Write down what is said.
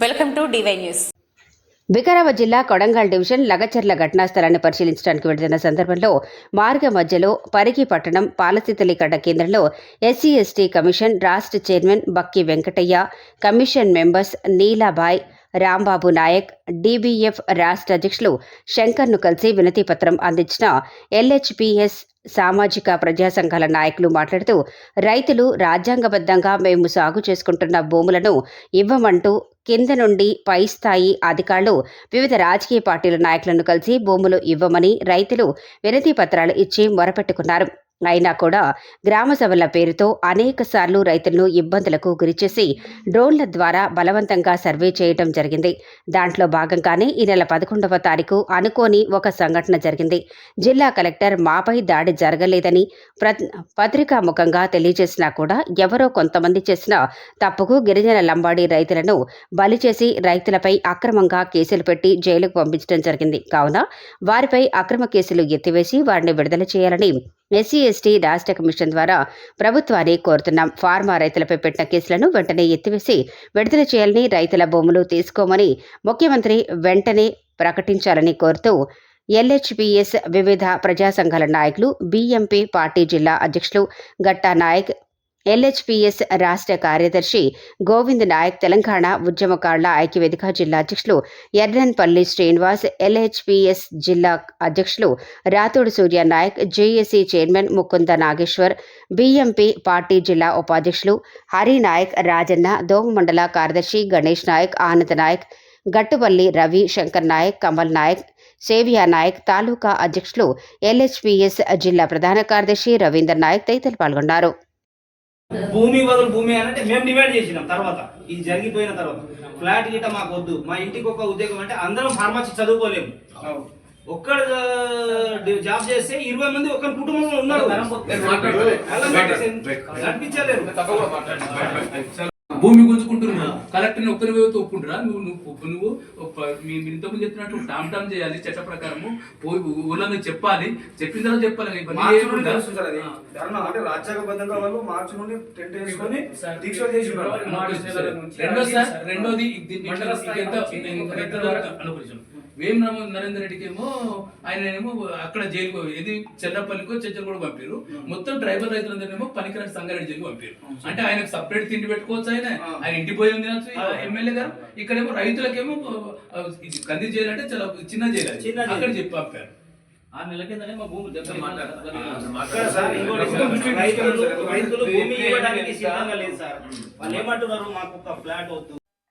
Welcome to DY news. Vikarabad జిల్లా Kodangal division Lagacharla ఘటనా స్థలాన్ని పరిశీలించడానికి వెళుతున్న సందర్భంలో మార్గ మధ్యలో పరిగి పట్టణం పాలసీతలీకరణ కేంద్రంలో ఎస్సీ ఎస్టీ కమిషన్ రాష్ట్ర chairman Bakki Venkataiah commission members Neelabai Rambabu Nayak DBF రాష్ట్ర అధ్యక్షులు శంకర్ను కలిసి వినతిపత్రం అందించిన ఎల్హెచ్పిఎస్ సామాజిక ప్రజా సంఘాల నాయకులు మాట్లాడుతూ రైతులు రాజ్యాంగబద్ధంగా మేము సాగు చేసుకుంటున్న భూములను ఇవ్వమంటూ కింద నుండి పై స్థాయి అధికారులు వివిధ రాజకీయ పార్టీల నాయకులను కలిసి భూములు ఇవ్వమని రైతులు వినతి పత్రాలు ఇచ్చి మొరపెట్టుకున్నారు. అయినా కూడా గ్రామ సభల పేరుతో అనేక సార్లు రైతులను ఇబ్బందులకు గురిచేసి డ్రోన్ల ద్వారా బలవంతంగా సర్వే చేయడం జరిగింది. దాంట్లో భాగంగానే ఈ నెల పదకొండవ తారీఖు అనుకోని ఒక సంఘటన జరిగింది. జిల్లా కలెక్టర్ మాపై దాడి జరగలేదని పత్రికా ముఖంగా తెలియజేసినా కూడా ఎవరో కొంతమంది చేసిన తప్పుకు గిరిజన లంబాడి రైతులను బలి చేసి రైతులపై అక్రమంగా కేసులు పెట్టి జైలుకు పంపించడం జరిగింది. కావున వారిపై అక్రమ కేసులు ఎత్తివేసి వారిని విడుదల చేయాలని ఎస్సీ ఎస్టీ రాష్ట్ర కమిషన్ ద్వారా ప్రభుత్వాన్ని కోరుతున్నాం. ఫార్మా రైతులపై పెట్టిన కేసులను వెంటనే ఎత్తివేసి విడుదల చేయాలని రైతుల భూములు తీసుకోమని ముఖ్యమంత్రి వెంటనే ప్రకటించాలని కోరుతూ ఎల్హెచ్పిఎస్ వివిధ ప్రజా సంఘాల నాయకులు బీఎంపీ పార్టీ జిల్లా అధ్యక్షులు గట్టా నాయక్ ఎల్హెచ్పిఎస్ రాష్ట్ర కార్యదర్శి గోవింద్ నాయక్ తెలంగాణ ఉద్యమకారుల ఐక్యవేదిక జిల్లా అధ్యక్షులు ఎర్రన్పల్లి శ్రీనివాస్ ఎల్హెచ్పిఎస్ జిల్లా అధ్యక్షులు Rathod Surya Nayak JAC chairman Mukunda Nageshwar BMP party జిల్లా ఉపాధ్యక్షులు హరి నాయక్ రాజన్న దోమ మండల కార్యదర్శి గణేష్ నాయక్ ఆనంద్ నాయక్ గట్టుపల్లి రవి శంకర్ నాయక్ కమల్ నాయక్ సేవియా నాయక్ తాలూకా అధ్యక్షులు ఎల్హెచ్పిఎస్ జిల్లా ప్రధాన కార్యదర్శి రవీందర్ నాయక్ తదితరులు పాల్గొన్నారు. భూమి బదులు భూమి అని అంటే మేము డిమాండ్ చేసినాం తర్వాత. ఇది జరిగిపోయిన తర్వాత. ఫ్లాట్ గిట్ట మాకు వద్దు. మా ఇంటికి ఒక ఉద్యోగం అంటే అందరం ఫార్మసీ చదువుకోలేము. ఒక్కడ జాబ్ చేస్తే ఇరవై మంది ఒక కుటుంబంలో ఉన్నారు. అలా నడిపించలేరు భూమి గుంజుకుంటున్నావు కలెక్టర్ ఒక్కరి వైపు ఒప్పుకుంటురా నువ్వు నువ్వు నువ్వు మీ ఇంతకుముందు చెప్పినట్టు టామ్ టామ్ చేయాలి చట్ట ప్రకారము పోయి ఊళ్ళో చెప్పాలి చెప్పిన తర్వాత చెప్పాలి ఇవన్నీ మార్చి నుండి చేయకుండా- తెలుస్తుంది సార్ అది. ధర్నా అంటే రాజ్యాంగబద్ధంగా వాళ్ళు మార్చి నుండి టెంట్ వేసుకొని దీక్ష చేసి ఉన్నారు. రెండో సార్ రెండోది వేం రామ నరేందర్ రెడ్డికి ఏమో ఆయన ఏమో అక్కడ జైలు ఇది చెచ్చలు కూడా పంపారు. మొత్తం ట్రైబల్ రైతులందరినేమో పనికిరాని సంగారెడ్డి జైలు పంపారు. అంటే ఆయనకు సపరేట్ తిండి పెట్టుకోవచ్చు ఆయన. ఆయన ఇంటి పోయి తినచ్చు ఎమ్మెల్యే గారు. ఇక్కడేమో రైతులకేమో కంది జైలు అంటే చాలా చిన్న జైలు. అక్కడ చెప్పి పంపారు. ఆరు నెలల కిందనే మా భూమి రైతులు రైతులు భూమి ఇవ్వడానికి సిద్ధంగా లేదు సార్. వాళ్ళు ఏమంటున్నారు? మాకు ఒక ఫ్లాట్ వద్దు.